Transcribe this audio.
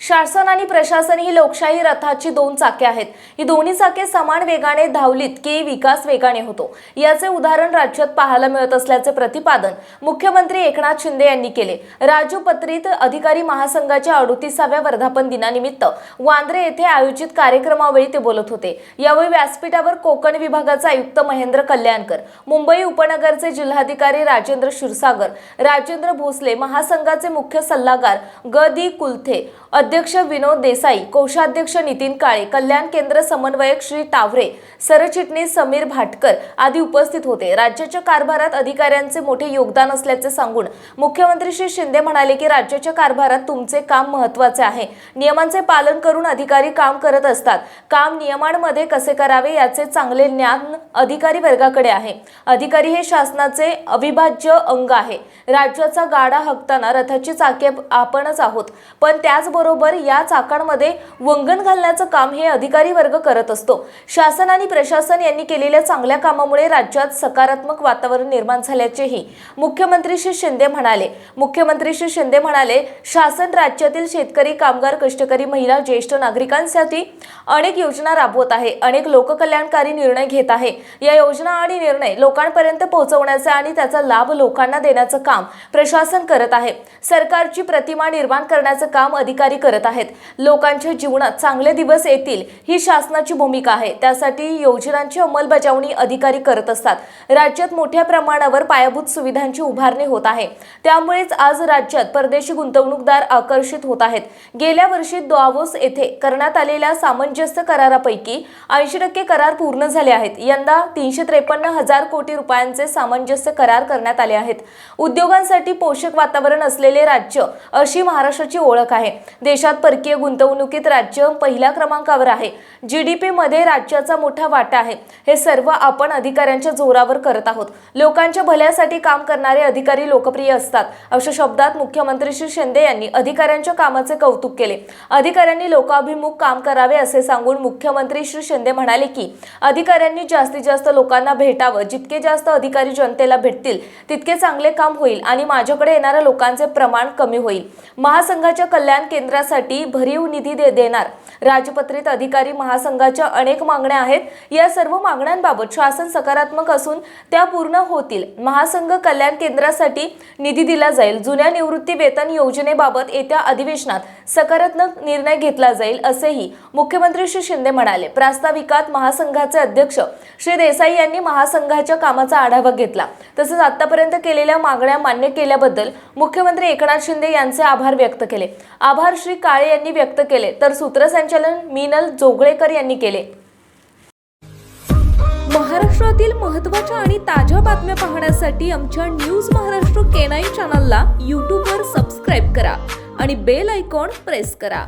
शासन आणि प्रशासन ही लोकशाही रथाची दोन चाके आहेत. ही दोन्ही चाके समान वेगाने धावलीत की विकास वेगाने होतो. याचे उदाहरण राज्यात पाहायला मिळत असल्याचे प्रतिपादन मुख्यमंत्री एकनाथ शिंदे यांनी केले. राजपत्रित अधिकारी महासंघाच्या अडुतीसाव्या वर्धापन दिनानिमित्त वांद्रे येथे आयोजित कार्यक्रमावेळी ते बोलत होते. यावेळी व्यासपीठावर कोकण विभागाचे आयुक्त महेंद्र कल्याणकर मुंबई उपनगरचे जिल्हाधिकारी राजेंद्र क्षीरसागर राजेंद्र भोसले महासंघाचे मुख्य सल्लागार ग. दी. कुलथे अध्यक्ष विनोद देसाई कोषाध्यक्ष नितीन काळे कल्याण केंद्र समन्वयक श्री टावरे सरचिटणीस समीर भाटकर आदी उपस्थित होते. राज्याच्या कारभारात अधिकाऱ्यांचे मोठे योगदान असल्याचे सांगून मुख्यमंत्री श्री शिंदे म्हणाले की राज्याच्या कारभारात तुमचे काम महत्त्वाचे आहे. नियमांचे पालन करून अधिकारी काम करत असतात. काम नियमांमध्ये कसे करावे याचे चांगले ज्ञान अधिकारी वर्गाकडे आहे. अधिकारी हे शासनाचे अविभाज्य अंग आहे. राज्याचा गाडा हकताना रथाची चाके आपणच आहोत. पण त्याचबरोबर या चाकांमध्ये वंगण घालण्याचं काम हे अधिकारी वर्ग करत असतो. शासन आणि प्रशासन यांनी केलेल्या चांगल्या कामामुळे राज्यात सकारात्मक वातावरण निर्माण झाल्याचेही मुख्यमंत्री श्री शिंदे म्हणाले. मुख्यमंत्री श्री शिंदे म्हणाले शासन राज्यातील शेतकरी कामगार कष्टकरी महिला ज्येष्ठ नागरिकांसाठी अनेक योजना राबवत आहे अनेक लोककल्याणकारी निर्णय घेत आहे. या योजना आणि निर्णय लोकांपर्यंत पोहोचवण्याचा आणि त्याचा लाभ लोकांना देण्याचं काम प्रशासन करत आहे. सरकारची प्रतिमा निर्माण करण्याचं काम अधिकारी करत आहेत. लोकांच्या जीवनात चांगले दिवस येतील ही शासनाची भूमिका आहे. त्यासाठी योजनांची अंमलबजावणी अधिकारी करत असतात. राज्यात मोठ्या प्रमाणावर पायाभूत सुविधांची उभारणी होत आहे. त्यामुळेच आज राज्यात परदेशी गुंतवणूकदार आकर्षित होत आहेत. गेल्या वर्षी दोआवोस येथे करण्यात आलेल्या सामंजस्य करारापैकी ऐंशी टक्के करार पूर्ण झाले आहेत. यंदा तीनशे त्रेपन्न हजार कोटी रुपयांचे सामंजस्य करार करण्यात आले आहेत. उद्योगांसाठी पोषक वातावरण असलेले राज्य अशी महाराष्ट्राची ओळख आहे. देशात परकीय गुंतवणुकीत राज्य पहिल्या क्रमांकावर आहे. जी डी पीमध्ये राज्याचा मोठा वाटा आहे. हे सर्व आपण अधिकाऱ्यांच्या जोरावर करत आहोत. लोकांच्या भल्यासाठी काम करणारे अधिकारी लोकप्रिय असतात. अशा शब्दात मुख्यमंत्री श्री शिंदे यांनी अधिकाऱ्यांच्या कामाचे कौतुक केले. अधिकाऱ्यांनी लोकाभिमुख काम करावे असे सांगून मुख्यमंत्री श्री शिंदे म्हणाले की अधिकाऱ्यांनी जास्तीत जास्त लोकांना भेटावं. जितके जास्त अधिकारी जनतेला भेटतील तितके चांगले काम होईल आणि माझ्याकडे येणाऱ्या लोकांचे प्रमाण कमी होईल. महासंघाच्या कल्याण केंद्र केंद्रासाठी भरीव निधी दे देणार. राजपत्रित अधिकारी महासंघाच्या अनेक मागण्या आहेत. या सर्व मागण्यांबाबत शासन सकारात्मक असून त्या पूर्ण होतील. महासंघ कल्याण केंद्रासाठी निधी दिला जाईल. जुन्या निवृत्ती वेतन योजनेबाबत येत्या अधिवेशनात सकारात्मक निर्णय घेतला जाईल असेही मुख्यमंत्री श्री शिंदे म्हणाले. प्रास्ताविकात महासंघाचे अध्यक्ष श्री देसाई यांनी महासंघाच्या कामाचा आढावा घेतला. तसेच आतापर्यंत केलेल्या मागण्या मान्य केल्याबद्दल मुख्यमंत्री एकनाथ शिंदे यांचे आभार व्यक्त केले. आभार श्री काळे यांनी व्यक्त केले. तर सूत्रसंचालन मीनल जोगळेकर यांनी केले. महाराष्ट्रातील महत्त्वाच्या आणि ताज्या बातम्या पाहण्यासाठी आमच्या न्यूज महाराष्ट्र केनाई चॅनलला यूट्यूबवर सबस्क्राईब करा आणि बेल आयकॉन प्रेस करा.